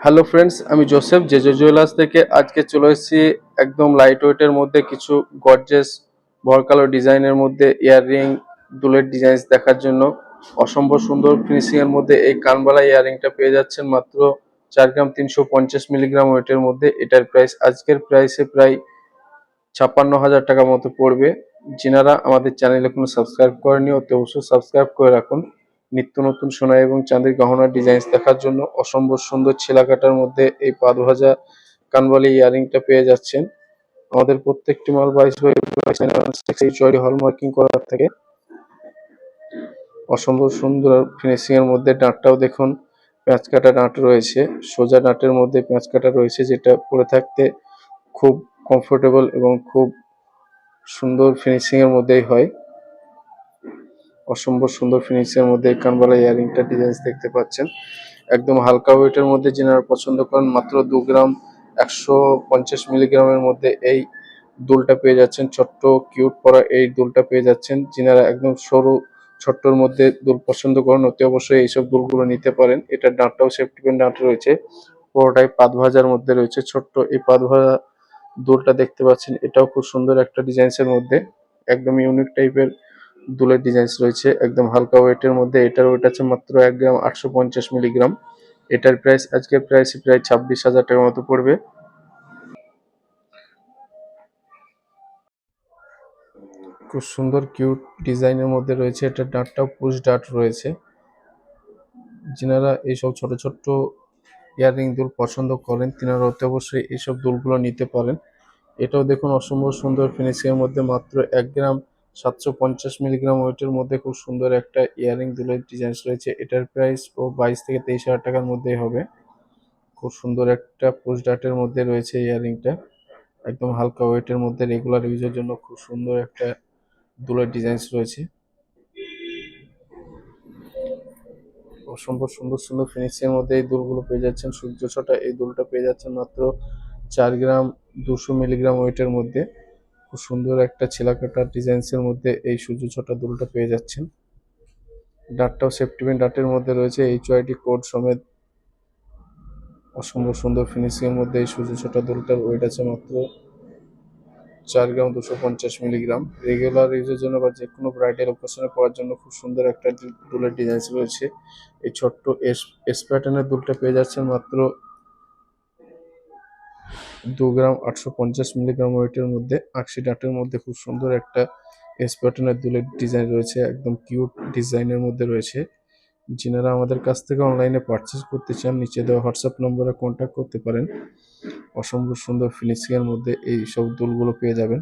Hello friends আমি Joseph Jejo jewellers থেকে আজকে চলে এসেছি একদম লাইট ওয়েটের মধ্যে কিছু গর্জেস ভরকালো ডিজাইনের মধ্যে ইয়াররিং দুলের ডিজাইন দেখার জন্য। অসম্ভব সুন্দর ফিনিশিং এর মধ্যে এই কানবালা ইয়াররিংটা পেয়ে যাচ্ছেন মাত্র চার গ্রাম তিনশো পঞ্চাশ মিলিগ্রাম ওয়েটের মধ্যে। এটার প্রাইস আজকের প্রাইসে প্রায় ছাপ্পান্ন হাজার টাকা মতো পড়বে। যিনারা আমাদের চ্যানেলে কোনো সাবস্ক্রাইব করেনি অতি অবশ্যই সাবস্ক্রাইব করে রাখুন। নিত্য নতুন সোনা এবং চাঁদের গহনার ডিজাইন দেখার জন্য অসম্ভব সুন্দর ছেলাকাটার মধ্যে এই পাদ ভাজা কানবালি ইয়ারিংটা পেয়ে যাচ্ছেন। আমাদের প্রত্যেকটি মাল বাইশ বাই চয়রি হলমার্কিং করার থাকে। অসম্ভব সুন্দর ফিনিশিং এর মধ্যে ডাঁটটাও দেখুন। পেঁচ কাটা ডাঁট রয়েছে। সোজা ডাঁটের মধ্যে পেঁচ কাটা রয়েছে যেটা পরে থাকতে খুব কমফোর্টেবল এবং খুব সুন্দর ফিনিশিং এর মধ্যেই হয়। অসম্ভব সুন্দর ফিনিশিং এর মধ্যে কানবালা ইয়ারিংটা ডিজাইন দেখতে পাচ্ছেন। একদম হালকা ওয়েটের মধ্যে যেনারা পছন্দ করেন, মাত্র দু গ্রাম একশো পঞ্চাশ মিলিগ্রামের মধ্যে এই দুলটা পেয়ে যাচ্ছেন। ছোট্ট কিউট পরা এই দুলটা পেয়ে যাচ্ছেন। যিনারা একদম সরু, ছোট্টর মধ্যে দুল পছন্দ করেন, অতি অবশ্যই এইসব দুলগুলো নিতে পারেন। এটা ডাঁটটাও সেফটি পেন ডাঁট রয়েছে। পুরোটাই পাত ভাজার মধ্যে রয়েছে। ছোট্ট এই পাত ভাজা দুলটা দেখতে পাচ্ছেন। এটাও খুব সুন্দর একটা ডিজাইনসের মধ্যে। একদম ইউনিক টাইপের দুলের ডিজাইনস রয়েছে, একদম হালকা ওয়েটের মধ্যে। এটার ওয়েট আছে মাত্র এক গ্রাম আটশো পঞ্চাশ মিলিগ্রাম এটার প্রাইস আজকের প্রাইস প্রায় ছাব্বিশ হাজার টাকার মতো পড়বে। খুব সুন্দর কিউট ডিজাইনের মধ্যে রয়েছে। এটা ডাঁটটাও পুশ ডাট রয়েছে। যিনারা এইসব ছোট ছোট ইয়াররিং দুল পছন্দ করেন, তিনারা অতি অবশ্যই এইসব দুলগুলো নিতে পারেন। এটাও দেখুন অসম্ভব সুন্দর ফিনিশিংয়ের মধ্যে মাত্র এক গ্রাম সাতশো পঞ্চাশ মিলিগ্রাম ওয়েটের মধ্যে খুব সুন্দর একটা ইয়াররিং দুলের ডিজাইন রয়েছে। এটার প্রাইস ও বাইশ থেকে তেইশ হাজার টাকার মধ্যেই হবে। খুব সুন্দর একটা পোস্ট ডাটের মধ্যে রয়েছে ইয়াররিংটা। একদম হালকা ওয়েটের মধ্যে রেগুলার ইউজের জন্য খুব সুন্দর একটা দুলের ডিজাইনস রয়েছে। অসম্ভব সুন্দর সুন্দর ফিনিশিং এর মধ্যে এই দুলগুলো পেয়ে যাচ্ছেন। সূর্য ছটা এই দুলটা পেয়ে যাচ্ছেন মাত্র চার গ্রাম দুশো মিলিগ্রাম ওয়েটের মধ্যে। খুব সুন্দর একটা ছেলাকাটার ডিজাইনস এর মধ্যে এই সূর্য ছটা দুলটা পেয়ে যাচ্ছেন। ডাটটাও সেফটিপিন ডাটের মধ্যে রয়েছে এইচ ওয়াইডি কোড সমেত অসম্ভব সুন্দর ফিনিশিং এর মধ্যে এই সূর্য ছটা দুলটার ওয়েট আছে মাত্র চার গ্রাম দুশো পঞ্চাশ মিলিগ্রাম রেগুলার ইউজের জন্য বা যে কোনো ব্রাইডাল অকেশনে পরার জন্য খুব সুন্দর একটা দুলের ডিজাইন রয়েছে। এই ছোট্ট এস এস প্যাটার্নের দুলটা পেয়ে যাচ্ছেন মাত্র দু গ্রাম আটশো পঞ্চাশ মিলিগ্রাম ওয়েটের মধ্যে আশি ডাটের মধ্যে খুব সুন্দর একটা এস প্যাটার্নের দুলের ডিজাইন রয়েছে, একদম কিউট ডিজাইনের মধ্যে রয়েছে। যিনারা আমাদের কাছ থেকে অনলাইনে পারচেস করতে চান, নিচে দেওয়া হোয়াটসঅ্যাপ নম্বরে কন্ট্যাক্ট করতে পারেন। অসম্ভব সুন্দর ফিনিশিংয়ের মধ্যে এই সব দুলগুলো পেয়ে যাবেন।